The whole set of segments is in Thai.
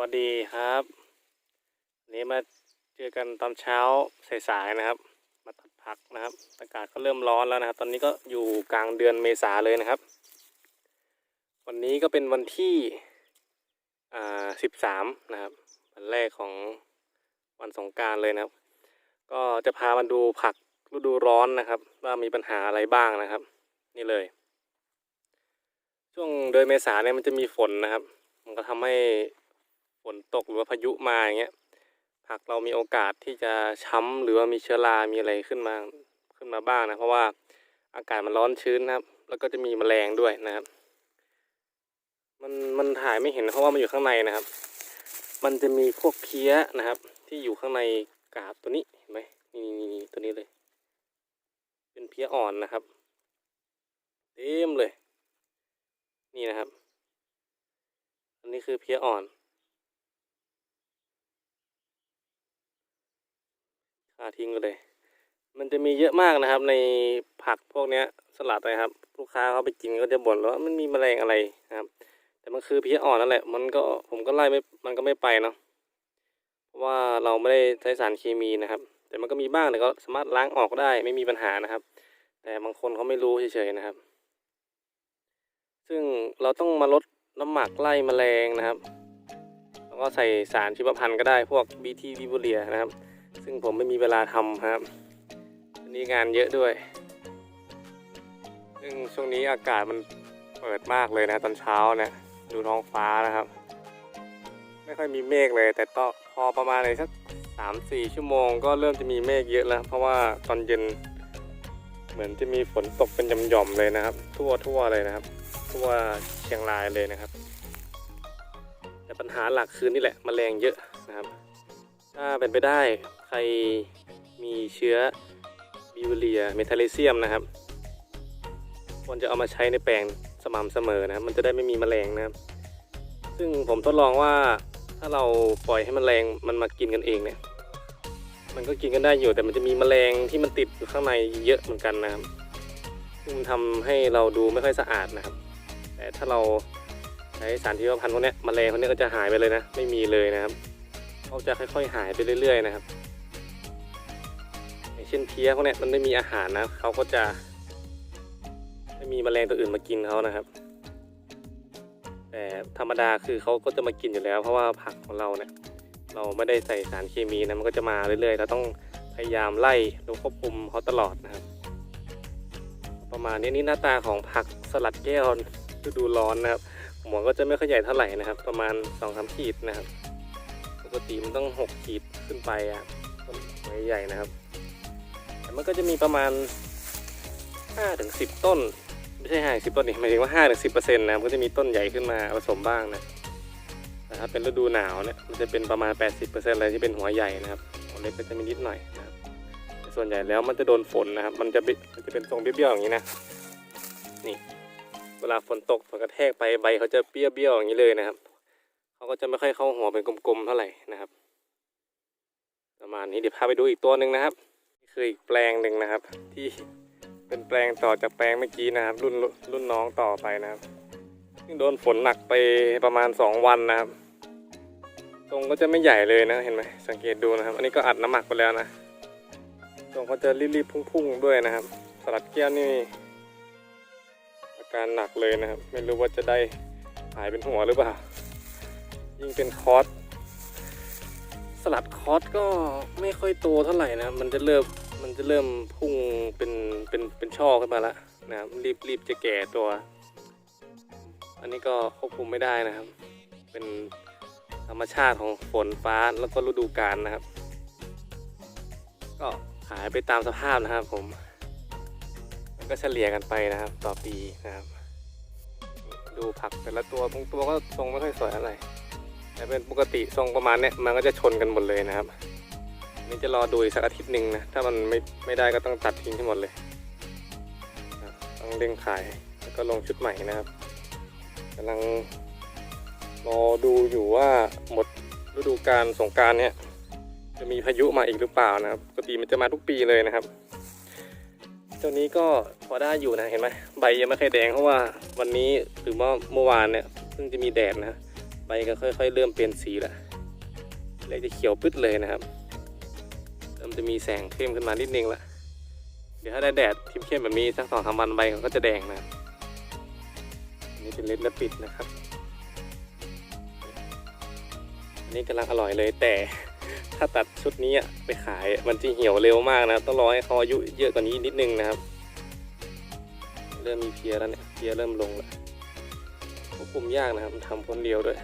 วัสดีครับนี้มาเจอกันตอนเช้าสายๆนะครับ มาตัดผักนะครับ อากาศก็เริ่มร้อนแล้วนะครับ ตอนนี้ก็อยู่กลางเดือนเมษาเลยนะครับ วันนี้ก็เป็นวันที่อ่าสิบสามนะครับ วันแรกของวันสงการเลยนะครับ ก็จะพามาดูผักฤดูร้อนนะครับ ว่ามีปัญหาอะไรบ้างนะครับ นี่เลย ช่วงเดือนเมษาเนี่ยมันจะมีฝนนะครับ มันก็ทำให้ นตกหรือว่าพายุมาอย่างเงี้ยผักเรามีโอกาสที่จะช้ำหรือว่ามีเชื้อรา มีอะไรขึ้นมาขึ้นมาบ้างนะ เพราะว่าอากาศมันร้อนชื้นนะครับ แล้วก็จะมีแมลงด้วยนะครับ มันมันถ่ายไม่เห็นเพราะว่ามันอยู่ข้างในนะครับ มันจะมีพวกเพี้ยนะครับ ที่อยู่ข้างในกาบตัวนี้เห็นไหมนี่นี่นี่ตัวนี้เลย เป็นเพี้ยอ่อนนะครับเต็มเลย นี่นะครับ อันนี้คือเพี้ยอ่อนาทิ้งไปเลย มันจะมีเยอะมากนะครับ ในผักพวกเนี้ยสลัดนะครับ ลูกค้าเขาไปกินก็จะบ่นว่ามันมีแมลงอะไรนะครับ แต่มันคือเพี้ยอ่อนนั่นแหละ มันก็ผมก็ไล่ไม่มันก็ไม่ไปเนาะเพราะว่าเราไม่ได้ใช้สารเคมีนะครับ แต่มันก็มีบ้างแต่ก็สามารถล้างออกได้ไม่มีปัญหานะครับ แต่บางคนเขาไม่รู้เฉยๆนะครับ ซึ่งเราต้องมาลดน้ำหมักไล่แมลงนะครับ แล้วก็ใส่สารชีวพันธุ์ก็ได้พวก BT วิบูเลียนะครับ ซึ่งผมไม่มีเวลาทำครับอันนี้งานเยอะด้วย ซึ่งช่วงนี้อากาศมันเปิดมากเลยนะตอนเช้าเนี่ยดูท้องฟ้านะครับ ไม่ค่อยมีเมฆเลย แต่ก็พอประมาณในสักสามสี่ชั่วโมงก็เริ่มจะมีเมฆเยอะแล้ว เพราะว่าตอนเย็น เหมือนจะมีฝนตกเป็นหย่อมๆเลยนะครับ ทั่วทั่วเลยนะครับ ทั่วเชียงรายเลยนะครับ แต่ปัญหาหลักคือนี่แหละมแมลงเยอะนะครับ ถ้าเป็นไปได้ใครมีเชื้อบิวเรียเมทัลเลเซียมนะครับควรจะเอามาใช้ในแปลงสม่ำเสมอนะครับมันจะได้ไม่มีแมลงนะครับ ซึ่งผมทดลองว่าถ้าเราปล่อยให้แมลงมันมากินกันเองเนี่ย มันก็กินกันได้อยู่แต่มันจะมีแมลงที่มันติดอยู่ข้างในเยอะเหมือนกันนะครับ ซึ่งมันทำให้เราดูไม่ค่อยสะอาดนะครับ แต่ถ้าเราใช้สารชีวพันพวกนี้แมลงพวกนี้ก็จะหายไปเลยนะ ไม่มีเลยนะครับ เขาจะค่อยๆหายไปเรื่อย ๆ นะครับอย่างเช่นเพี้ยพวกเนี้ยมันไม่มีอาหารนะเขาก็จะ ไม่มีแมลงตัวอื่นมากินเขานะครับ แต่ธรรมดาคือเขาก็จะมากินอยู่แล้ว เพราะว่าผักของเราเนี่ย เราไม่ได้ใส่สารเคมีนะมันก็จะมาเรื่อยๆเราต้องพยายามไล่ดูควบคุมเขาตลอดนะครับ ประมาณนี้นี่หน้าตาของผักสลัดแก้วฤดูร้อนนะครับหัวก็จะไม่ค่อยใหญ่เท่าไหร่นะครับ ประมาณ2อสาขีดนะครับ ปกติมันต้อง 6 ขีดขึ้นไปอะต้นหัวใหญ่นะครับ แต่มันก็จะมีประมาณ5ถึง10 ต้น ไม่ใช่5ถึง10ต้นนี่หมายถึงว่า5ถึง10เปอร์เซ็นต์นะครับก็จะมีต้นใหญ่ขึ้นมาผสมบ้างนะแต่ถ้าเป็นฤดูหนาวเนี่ยมันจะเป็นประมาณ 80เปอร์เซ็นต์อะไรที่เป็นหัวใหญ่นะครับหัวเล็กก็จะมีนิดหน่อยนะครับส่วนใหญ่แล้วมันจะโดนฝนนะครับ มันจะมันจะเป็นทรงเบี้ยวๆอย่างนี้นะ นี่ เวลาฝนตกฝนกระแทกไปใบเขาจะเบี้ยวๆอย่างนี้เลยนะครับ เขาก็จะไม่ค่อยเข้าหัวเป็นกลมๆเท่าไหร่นะครับ ประมาณนี้เดี๋ยวพาไปดูอีกตัวหนึ่งนะครับนี่คืออีกแปลงหนึ่งนะครับ ที่เป็นแปลงต่อจากแปลงเมื่อกี้นะครับ รุ่นรุ่นน้องต่อไปนะครับซึ่งโดนฝนหนักไปประมาณสองวันนะครับ ตรงก็จะไม่ใหญ่เลยนะเห็นไหมสังเกตดูนะครับ อันนี้ก็อัดน้ำหมักไปแล้วนะ ตรงเขาจะรีบๆพุ่ง ๆ ด้วยนะครับ สลัดแก้วนี่อาการหนักเลยนะครับ ไม่รู้ว่าจะได้หายเป็นหัวหรือเปล่า ยิ่งเป็นคอสสลัดคอสก็ไม่ค่อยโตเท่าไหร่นะ มันจะเริ่มมันจะเริ่มพุ่งเป็นเป็นเป็นช่อขึ้นมาแล้วนะครับรีบรีบจะแก่ตัว อันนี้ก็ควบคุมไม่ได้นะครับ เป็นธรรมชาติของฝนฟ้าแล้วก็ฤดูกาลนะครับ ก็หายไปตามสภาพนะครับผมมันก็เฉลี่ยกันไปนะครับ ต่อปีนะครับ ดูผักแต่ละตัวบางตัวก็ทรงไม่ค่อยสวยเท่าไร แต่เป็นปกติทรงประมาณเนี้ยมันก็จะชนกันหมดเลยนะครับนี่จะรอดูอีกสักอาทิตย์หนึ่งนะ ถ้ามันไม่ไม่ได้ก็ต้องตัดทิ้งทั้งหมดเลยนะครับต้องเร่งขายแล้วก็ลงชุดใหม่นะครับกำลังรอดูอยู่ว่าหมดฤดูกาลสงการเนี้ยจะมีพายุมาอีกหรือเปล่านะครับปกติมันจะมาทุกปีเลยนะครับตัวนี้ก็พอได้อยู่นะเห็นไหมใบยังไม่เคยแดงเพราะว่าวันนี้หรือว่าเมื่อวานเนี่ยเพิ่งจะมีแดดนะ ใบก็ค่อย ๆ เริ่มเปลี่ยนสีล้วแรกจะเขียวปึ๊ดเลยนะครับ เริ่มจะมีแสงเข้มขึ้นมานิดนึงละเดี๋ยวถ้าได้แดดทิมเข้มแบบนี้สักสองสามวันใบเขาก็จะแดงนะอันนี้เป็นเล็ดและปิดนะครับ อันนี้กำลังอร่อยเลยแต่ถ้าตัดชุดนี้ไปขายมันจะเหี่ยวเร็วมากนะ ต้องรอให้เขาอายุเยอะกว่านี้นิดนึงนะครับ เริ่มมีเพียแล้วเนี่ยเพียเริ่มลงแล้วควบคุมยากนะครับทำคนเดียวด้วย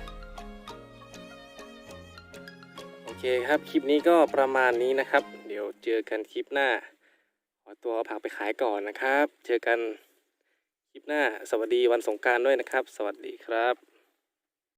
เคครับ คลิปนี้ก็ประมาณนี้นะครับ เดี๋ยวเจอกันคลิปหน้า ขอตัวเอาผักไปขายก่อนนะครับ เจอกันคลิปหน้า สวัสดีวันสงการด้วยนะครับ สวัสดีครับ